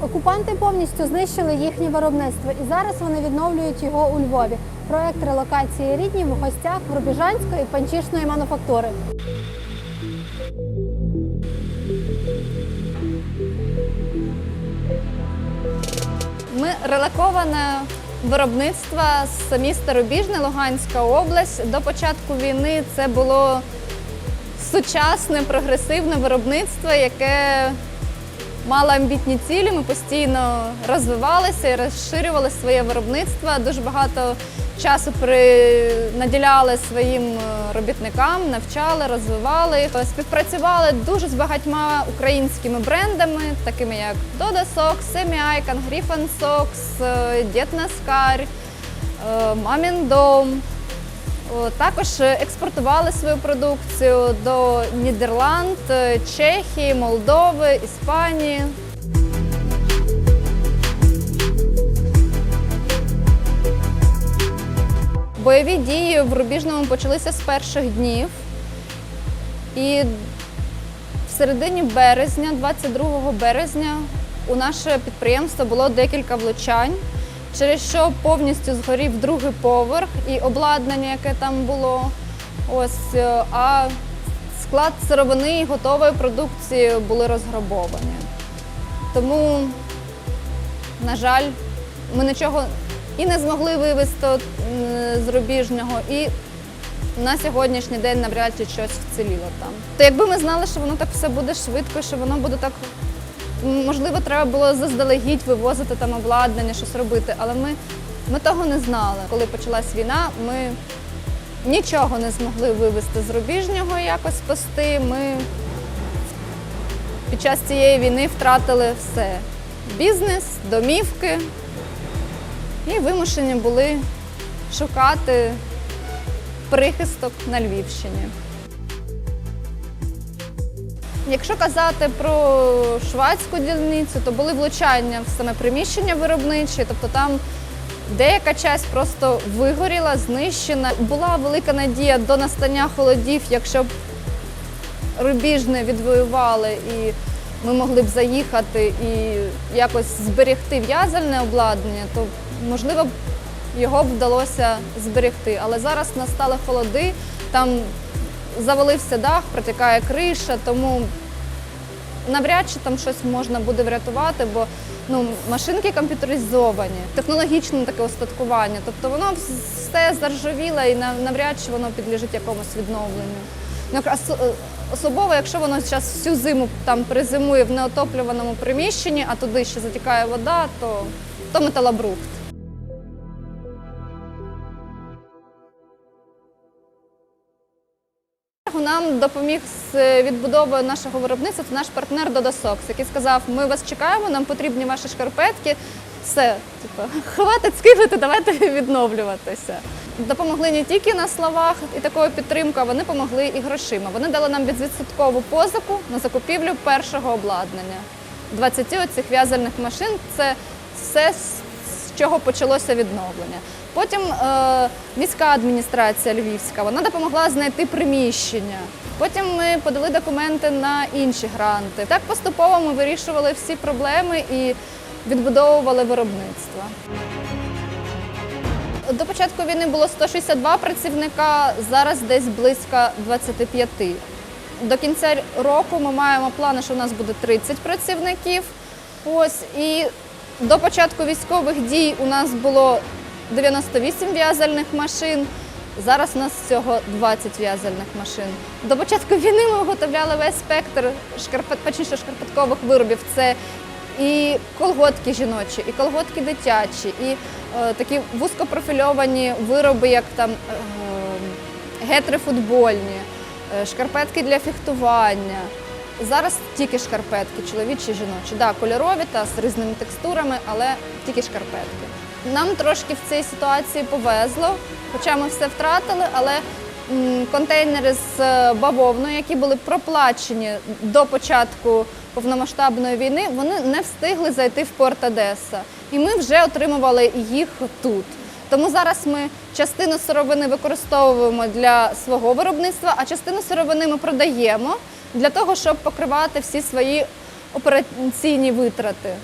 Окупанти повністю знищили їхнє виробництво, і зараз вони відновлюють його у Львові. Проект релокації рідні в гостях Рубіжанської панчішної мануфактури. Ми релоковане виробництво з міста Рубіжне, Луганська область. До початку війни це було сучасне прогресивне виробництво, яке мало амбітні цілі. Ми постійно розвивалися і розширювали своє виробництво. Дуже багато часу при... наділяли своїм е, робітникам, навчали, розвивали. Співпрацювали дуже з багатьма українськими брендами, такими як Doda Socks, Semi Icon, Griffon Socks, Дід е, Мамін Дом. Також експортували свою продукцію до Нідерланд, е, Чехії, Молдови, Іспанії. Бойові дії в Рубіжному почалися з перших днів. І в середині березня, 22 березня, у наше підприємство було декілька влучань, через що повністю згорів другий поверх і обладнання, яке там було. Ось, е, а склад сировини і готової продукції були розграбовані. Тому, на жаль, ми нічого і не змогли вивезти з рубіжнього, і на сьогоднішній день навряд чи щось вціліло там. То якби ми знали, що воно так все буде швидко, що воно буде так. Можливо, треба було заздалегідь вивозити там обладнання, щось робити, але ми, ми того не знали. Коли почалась війна, ми нічого не змогли вивезти з рубіжнього якось спасти. Ми під час цієї війни втратили все: бізнес, домівки і вимушені були шукати прихисток на Львівщині. Якщо казати про швадську дільницю, то були влучання в саме приміщення виробниче, тобто там деяка часть просто вигоріла, знищена. Була велика надія до настання холодів, якщо б рубіжне відвоювали і ми могли б заїхати і якось зберегти в'язальне обладнання, то можливо його б вдалося зберегти. Але зараз настали холоди, там завалився дах, протікає криша, тому навряд чи там щось можна буде врятувати, бо ну, машинки комп'ютеризовані, технологічне таке устаткування. Тобто воно все заржавіло і навряд чи воно підлежить якомусь відновленню. Ну, е, Особливо, якщо воно зараз всю зиму там перезимує в неотоплюваному приміщенні, а туди ще затікає вода, то, то металобрухт. Нам допоміг з відбудовою нашого виробництва це наш партнер Dodasocks, який сказав: ми вас чекаємо, нам потрібні ваші шкарпетки. Все, типу, хватить скинути, давайте відновлюватися. Допомогли не тільки на словах і такою підтримкою, вони допомогли і грошима. Вони дали нам безвідсоткову позику на закупівлю першого обладнання. 20 оцих в'язальних машин це все, чого почалося відновлення. Потім е, міська адміністрація львівська вона допомогла знайти приміщення. Потім ми подали документи на інші гранти. Так поступово ми вирішували всі проблеми і відбудовували виробництво. До початку війни було 162 працівника, зараз десь близько 25. До кінця року ми маємо плани, що у нас буде 30 працівників. Ось і до початку військових дій у нас було 98 в'язальних машин. Зараз у нас всього 20 в'язальних машин. До початку війни ми виготовляли весь спектр шкарпет, точніше, шкарпеткових виробів. Це і колготки жіночі, і колготки дитячі, і е, такі вузькопрофільовані вироби, як там е, гетри футбольні, е, шкарпетки для фехтування. Зараз тільки шкарпетки, чоловічі і жіночі. Да, кольорові та з різними текстурами, але тільки шкарпетки. Нам трошки в цій ситуації повезло, хоча ми все втратили, але контейнери з е, бавовною, які були проплачені до початку повномасштабної війни, вони не встигли зайти в порт Одеса. І ми вже отримували їх тут. Тому зараз ми частину сировини використовуємо для свого виробництва, а частину сировини ми продаємо для того, щоб покривати всі свої операційні витрати.